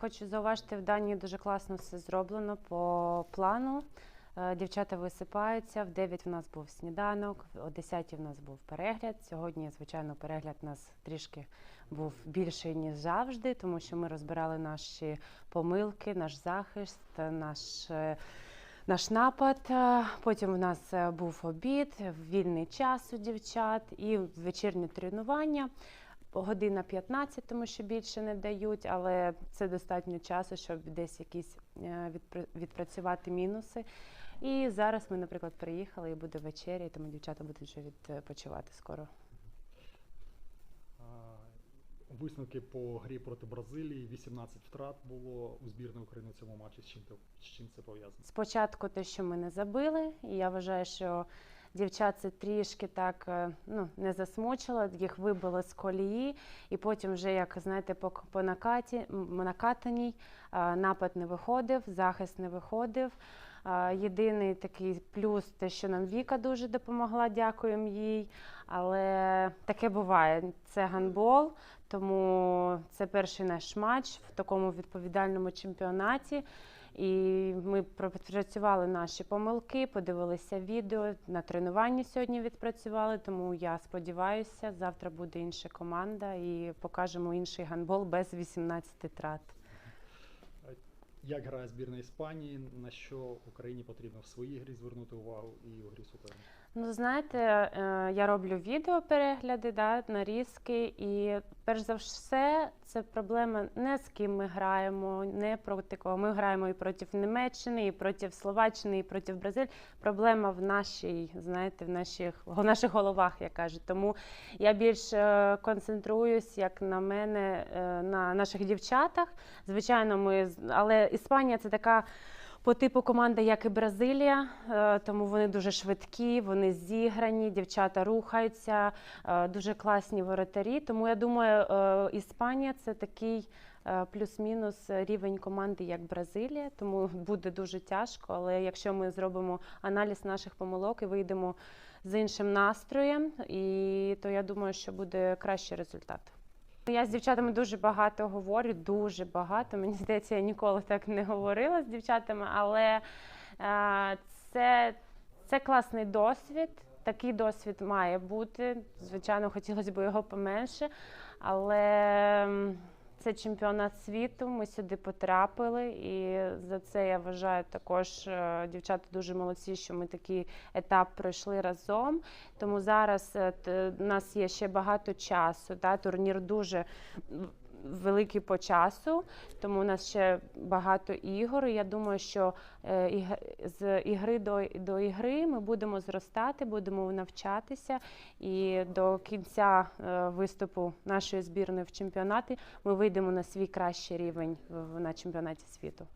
Хочу зауважити, в Данії дуже класно все зроблено по плану. Е, Дівчата висипаються. В 9 в нас був сніданок, о 10 в нас був перегляд. Сьогодні, звичайно, перегляд у нас трішки був більший, ніж завжди, тому що ми розбирали наші помилки, наш захист, наш. е, Наш напад. Е, Потім в нас був обід, вільний час у дівчат і вечірнє тренування. Година 15, тому що більше не дають, але це достатньо часу, щоб десь якісь е, відпрацювати мінуси. І зараз ми, наприклад, приїхали і буде вечеря, і тому дівчата будуть вже відпочивати скоро. Висновки по грі проти Бразилії. 18 втрат було у збірної України у цьому матчі. З чим, з чим це пов'язано? Спочатку те, що ми не забили, і я вважаю, що дівчат це трішки так е, ну, не засмучило, їх вибило з колії, і потім вже, як знаєте, по, по накаті, накатаній е, напад не виходив, захист не виходив. Е, Єдиний такий плюс, те, що нам Віка дуже допомогла, дякуємо їй. Але таке буває. Це гандбол, тому це перший наш матч в такому відповідальному чемпіонаті. І ми пропрацювали наші помилки, подивилися відео. На тренуванні сьогодні відпрацювали. Тому я сподіваюся, завтра буде інша команда і покажемо інший гандбол без 18 трат. Як грає збірна Іспанії? На що Україні потрібно в своїй грі звернути увагу і у грі суперника? Ну, знаєте, е, я роблю відеоперегляди, да, нарізки, і перш за все, це проблема не з ким ми граємо, не проти кого. Ми граємо і проти Німеччини, і проти Словаччини, і проти Бразилії. Проблема в нашій, знаєте, в наших, в наших головах, я кажу. Тому я більш е, концентруюсь, як на мене, е, на наших дівчатах. Звичайно, ми але Іспанія це така по типу команди, як і Бразилія, е, тому вони дуже швидкі, вони зіграні, дівчата рухаються, е, дуже класні воротарі. Тому я думаю, е, Іспанія це такий плюс-мінус рівень команди, як Бразилія. Тому буде дуже тяжко. Але якщо ми зробимо аналіз наших помилок і вийдемо з іншим настроєм, і то я думаю, що буде кращий результат. Я з дівчатами дуже багато говорю, дуже багато. Мені здається, я ніколи так не говорила з дівчатами, але е, це, це класний досвід. Такий досвід має бути. Звичайно, хотілося б його поменше, але це чемпіонат світу. Ми сюди потрапили, і за це я вважаю також е, дівчата дуже молодці, що ми такий етап пройшли разом. Тому зараз е, у нас є ще багато часу. Да? Турнір дуже великий по часу, тому у нас ще багато ігор. Я думаю, що е, з ігри до, до ігри ми будемо зростати, будемо навчатися. І до кінця е, виступу нашої збірної в чемпіонаті ми вийдемо на свій кращий рівень на чемпіонаті світу.